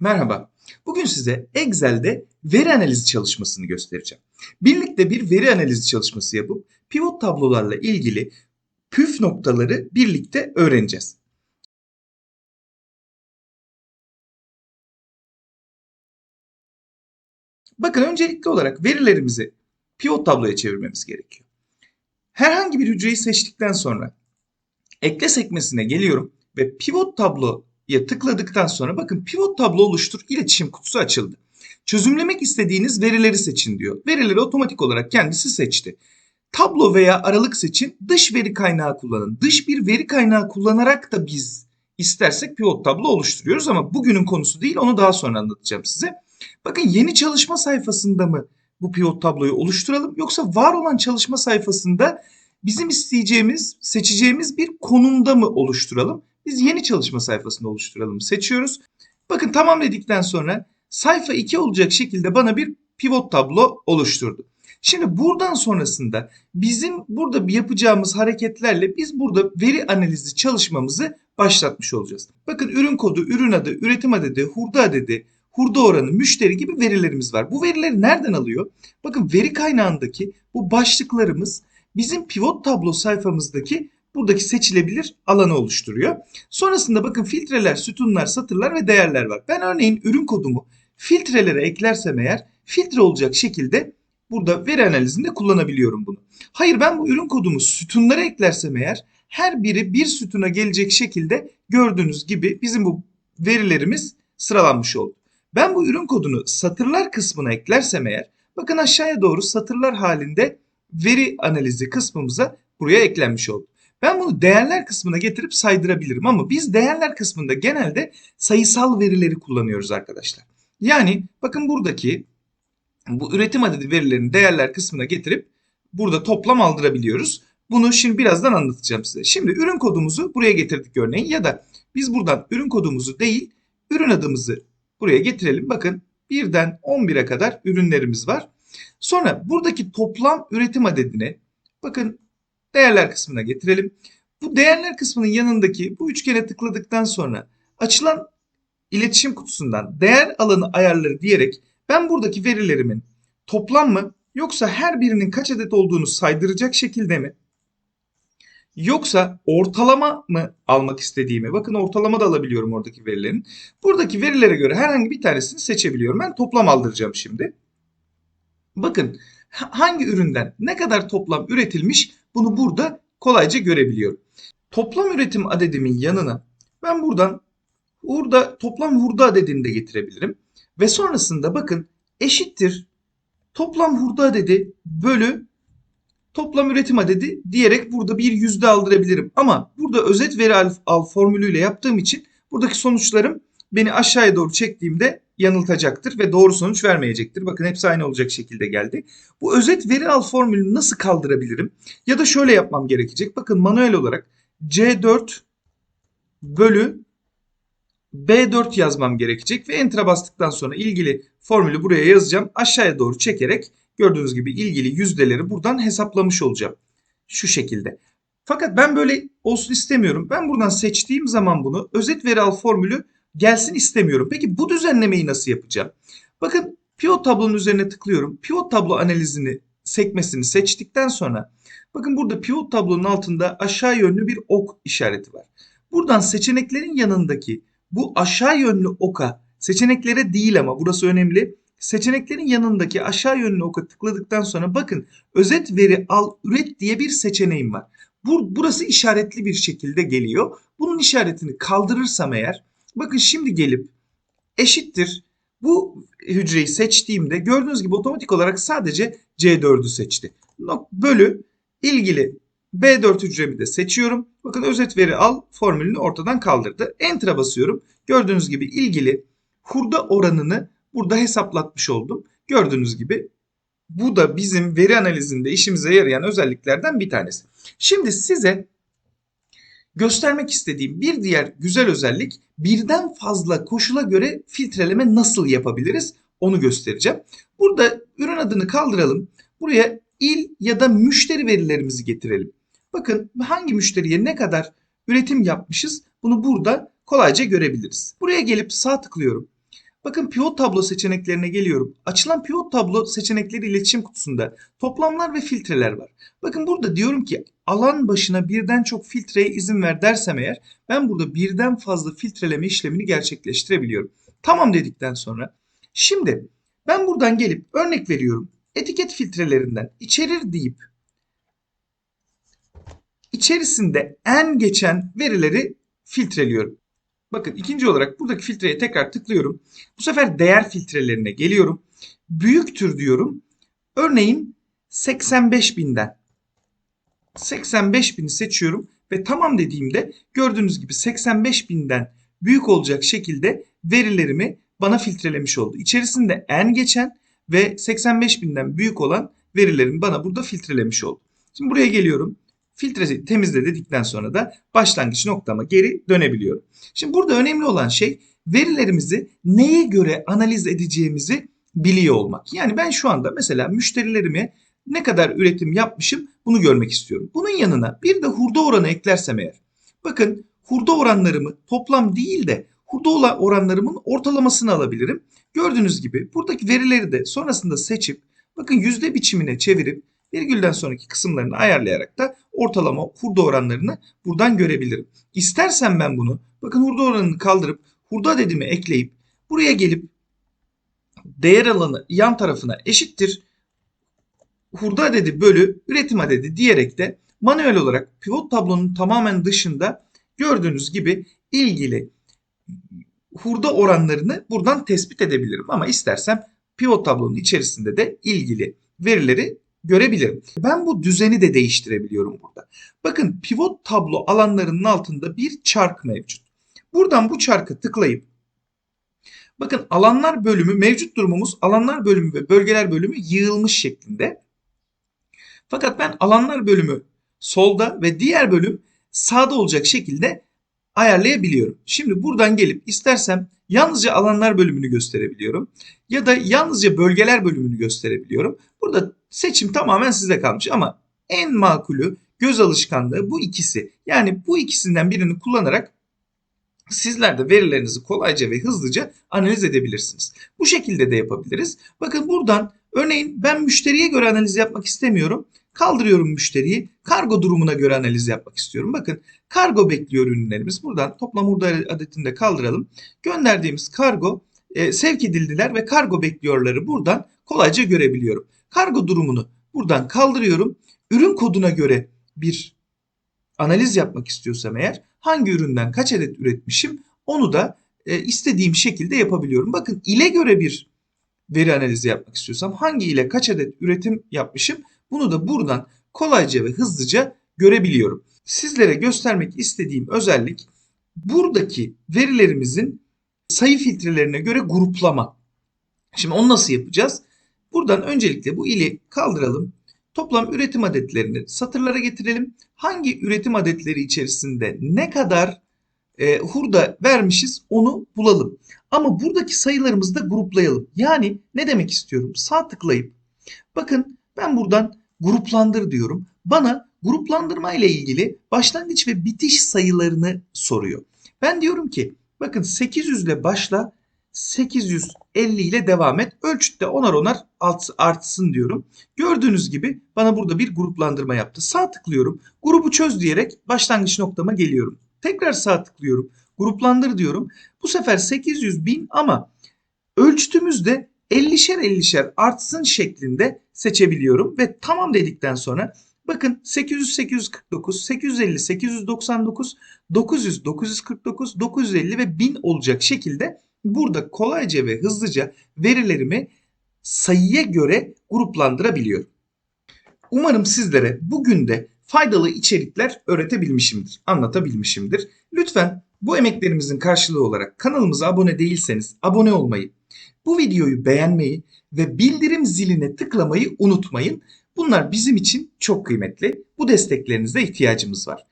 Merhaba. Bugün size Excel'de veri analizi çalışmasını göstereceğim. Birlikte bir veri analizi çalışması yapıp pivot tablolarla ilgili püf noktaları birlikte öğreneceğiz. Bakın öncelikli olarak verilerimizi pivot tabloya çevirmemiz gerekiyor. Herhangi bir hücreyi seçtikten sonra ekle sekmesine geliyorum ve pivot tabloya tıkladıktan sonra bakın pivot tablo oluştur iletişim kutusu açıldı. Çözümlemek istediğiniz verileri seçin diyor. Verileri otomatik olarak kendisi seçti. Tablo veya aralık seçin, dış veri kaynağı kullanın. Dış bir veri kaynağı kullanarak da biz istersek pivot tablo oluşturuyoruz ama bugünün konusu değil onu daha sonra anlatacağım size. Bakın yeni çalışma sayfasında mı bu pivot tabloyu oluşturalım yoksa var olan çalışma sayfasında bizim isteyeceğimiz, seçeceğimiz bir konumda mı oluşturalım? Biz yeni çalışma sayfasında oluşturalım seçiyoruz. Bakın tamam dedikten sonra sayfa 2 olacak şekilde bana bir pivot tablo oluşturdu. Şimdi buradan sonrasında bizim burada yapacağımız hareketlerle biz burada veri analizi çalışmamızı başlatmış olacağız. Bakın ürün kodu, ürün adı, üretim adedi, hurda adedi, hurda oranı, müşteri gibi verilerimiz var. Bu verileri nereden alıyor? Bakın veri kaynağındaki bu başlıklarımız bizim pivot tablo sayfamızdaki buradaki seçilebilir alanı oluşturuyor. Sonrasında bakın filtreler, sütunlar, satırlar ve değerler var. Ben örneğin ürün kodumu filtrelere eklersem eğer filtre olacak şekilde burada veri analizinde kullanabiliyorum bunu. Hayır ben bu ürün kodumu sütunlara eklersem eğer her biri bir sütuna gelecek şekilde gördüğünüz gibi bizim bu verilerimiz sıralanmış oldu. Ben bu ürün kodunu satırlar kısmına eklersem eğer bakın aşağıya doğru satırlar halinde veri analizi kısmımıza buraya eklenmiş oldu. Ben bunu değerler kısmına getirip saydırabilirim ama biz değerler kısmında genelde sayısal verileri kullanıyoruz arkadaşlar. Yani bakın buradaki bu üretim adedi verilerini değerler kısmına getirip burada toplam aldırabiliyoruz. Bunu şimdi birazdan anlatacağım size. Şimdi ürün kodumuzu buraya getirdik örneğin ya da biz buradan ürün kodumuzu değil ürün adımızı buraya getirelim. Bakın birden 11'e kadar ürünlerimiz var. Sonra buradaki toplam üretim adedini bakın değerler kısmına getirelim. Bu değerler kısmının yanındaki bu üçgene tıkladıktan sonra açılan iletişim kutusundan değer alanı ayarları diyerek ben buradaki verilerimin toplam mı yoksa her birinin kaç adet olduğunu saydıracak şekilde mi yoksa ortalama mı almak istediğimi bakın ortalama da alabiliyorum oradaki verilerin. Buradaki verilere göre herhangi bir tanesini seçebiliyorum. Ben toplam aldıracağım şimdi. Bakın hangi üründen ne kadar toplam üretilmiş bunu burada kolayca görebiliyorum. Toplam üretim adedimin yanına ben buradan burada toplam hurda adedini de getirebilirim. Ve sonrasında bakın eşittir toplam hurda adedi bölü toplam üretim adedi diyerek burada bir yüzde aldırabilirim. Ama burada özet veri al, al formülüyle yaptığım için buradaki sonuçlarım beni aşağıya doğru çektiğimde yanıltacaktır ve doğru sonuç vermeyecektir. Bakın hepsi aynı olacak şekilde geldi. Bu özet veri al formülünü nasıl kaldırabilirim? Ya da şöyle yapmam gerekecek. Bakın manuel olarak C4 bölü B4 yazmam gerekecek ve enter'a bastıktan sonra ilgili formülü buraya yazacağım. Aşağıya doğru çekerek gördüğünüz gibi ilgili yüzdeleri buradan hesaplamış olacağım. Şu şekilde. Fakat ben böyle olsun istemiyorum. Ben buradan seçtiğim zaman bunu özet veri al formülü gelsin istemiyorum. Peki bu düzenlemeyi nasıl yapacağım? Bakın pivot tablonun üzerine tıklıyorum. Pivot tablo analizini sekmesini seçtikten sonra bakın burada pivot tablonun altında aşağı yönlü bir ok işareti var. Buradan seçeneklerin yanındaki bu aşağı yönlü oka seçeneklere değil ama burası önemli. Seçeneklerin yanındaki aşağı yönlü oka tıkladıktan sonra bakın özet veri al üret diye bir seçeneğim var. Bur burası işaretli bir şekilde geliyor. Bunun işaretini kaldırırsam eğer bakın şimdi gelip eşittir bu hücreyi seçtiğimde gördüğünüz gibi otomatik olarak sadece C4'ü seçti. Bölü ilgili B4 hücremi de seçiyorum. Bakın özet veri al formülünü ortadan kaldırdı. Enter'a basıyorum. Gördüğünüz gibi ilgili hurda oranını burada hesaplatmış oldum. Gördüğünüz gibi bu da bizim veri analizinde işimize yarayan özelliklerden bir tanesi. Şimdi size göstermek istediğim bir diğer güzel özellik birden fazla koşula göre filtreleme nasıl yapabiliriz onu göstereceğim. Burada ürün adını kaldıralım. Buraya il ya da müşteri verilerimizi getirelim. Bakın hangi müşteriye ne kadar üretim yapmışız bunu burada kolayca görebiliriz. Buraya gelip sağ tıklıyorum. Bakın pivot tablo seçeneklerine geliyorum. Açılan pivot tablo seçenekleri iletişim kutusunda toplamlar ve filtreler var. Bakın burada diyorum ki alan başına birden çok filtreye izin ver dersem eğer ben burada birden fazla filtreleme işlemini gerçekleştirebiliyorum. Tamam dedikten sonra şimdi ben buradan gelip örnek veriyorum etiket filtrelerinden içerir deyip içerisinde en geçen verileri filtreliyorum. Bakın ikinci olarak buradaki filtreye tekrar tıklıyorum. Bu sefer değer filtrelerine geliyorum. Büyüktür diyorum. Örneğin 85 binden. 85 bini seçiyorum ve tamam dediğimde gördüğünüz gibi 85 binden büyük olacak şekilde verilerimi bana filtrelemiş oldu. İçerisinde en geçen ve 85 binden büyük olan verilerimi bana burada filtrelemiş oldu. Şimdi buraya geliyorum. Filtresi temizle dedikten sonra da başlangıç noktama geri dönebiliyorum. Şimdi burada önemli olan şey verilerimizi neye göre analiz edeceğimizi biliyor olmak. Yani ben şu anda mesela müşterilerime ne kadar üretim yapmışım bunu görmek istiyorum. Bunun yanına bir de hurda oranı eklersem eğer. Bakın hurda oranlarımı toplam değil de hurda oranlarımın ortalamasını alabilirim. Gördüğünüz gibi buradaki verileri de sonrasında seçip bakın yüzde biçimine çevirip virgülden sonraki kısımlarını ayarlayarak da ortalama hurda oranlarını buradan görebilirim. İstersen ben bunu bakın hurda oranını kaldırıp hurda adedimi ekleyip buraya gelip değer alanı yan tarafına eşittir hurda adedi bölü üretim adedi diyerek de manuel olarak pivot tablonun tamamen dışında gördüğünüz gibi ilgili hurda oranlarını buradan tespit edebilirim. Ama istersem pivot tablonun içerisinde de ilgili verileri görebilirim. Ben bu düzeni de değiştirebiliyorum burada. Bakın pivot tablo alanlarının altında bir çark mevcut. Buradan bu çarkı tıklayıp bakın alanlar bölümü mevcut durumumuz alanlar bölümü ve bölgeler bölümü yığılmış şeklinde. Fakat ben alanlar bölümü solda ve diğer bölüm sağda olacak şekilde ayarlayabiliyorum. Şimdi buradan gelip istersem yalnızca alanlar bölümünü gösterebiliyorum. Ya da yalnızca bölgeler bölümünü gösterebiliyorum. Burada seçim tamamen size kalmış ama en makulü göz alışkanlığı bu ikisi. Yani bu ikisinden birini kullanarak sizler de verilerinizi kolayca ve hızlıca analiz edebilirsiniz. Bu şekilde de yapabiliriz. Bakın buradan örneğin ben müşteriye göre analiz yapmak istemiyorum. Kaldırıyorum müşteriyi. Kargo durumuna göre analiz yapmak istiyorum. Bakın kargo bekliyor ürünlerimiz. Buradan toplam hurda adetini de kaldıralım. Gönderdiğimiz kargo e, sevk edildiler ve kargo bekliyorları buradan kolayca görebiliyorum. Kargo durumunu buradan kaldırıyorum. Ürün koduna göre bir analiz yapmak istiyorsam eğer hangi üründen kaç adet üretmişim onu da e, istediğim şekilde yapabiliyorum. Bakın ile göre bir veri analizi yapmak istiyorsam hangi ile kaç adet üretim yapmışım bunu da buradan kolayca ve hızlıca görebiliyorum. Sizlere göstermek istediğim özellik buradaki verilerimizin sayı filtrelerine göre gruplama. Şimdi onu nasıl yapacağız? Buradan öncelikle bu ili kaldıralım. Toplam üretim adetlerini satırlara getirelim. Hangi üretim adetleri içerisinde ne kadar e, hurda vermişiz onu bulalım. Ama buradaki sayılarımızı da gruplayalım. Yani ne demek istiyorum? Sağ tıklayıp bakın ben buradan gruplandır diyorum. Bana gruplandırma ile ilgili başlangıç ve bitiş sayılarını soruyor. Ben diyorum ki bakın 800 ile başla 850 ile devam et. Ölçütte onar onar artsın diyorum. Gördüğünüz gibi bana burada bir gruplandırma yaptı. Sağ tıklıyorum. Grubu çöz diyerek başlangıç noktama geliyorum. Tekrar sağ tıklıyorum. Gruplandır diyorum. Bu sefer 800 bin ama ölçütümüzde 50'şer 50'şer artsın şeklinde seçebiliyorum ve tamam dedikten sonra bakın 800 849 850 899 900 949 950 ve 1000 olacak şekilde burada kolayca ve hızlıca verilerimi sayıya göre gruplandırabiliyorum. Umarım sizlere bugün de faydalı içerikler öğretebilmişimdir, anlatabilmişimdir. Lütfen bu emeklerimizin karşılığı olarak kanalımıza abone değilseniz abone olmayı, bu videoyu beğenmeyi ve bildirim ziline tıklamayı unutmayın. Bunlar bizim için çok kıymetli. Bu desteklerinize ihtiyacımız var.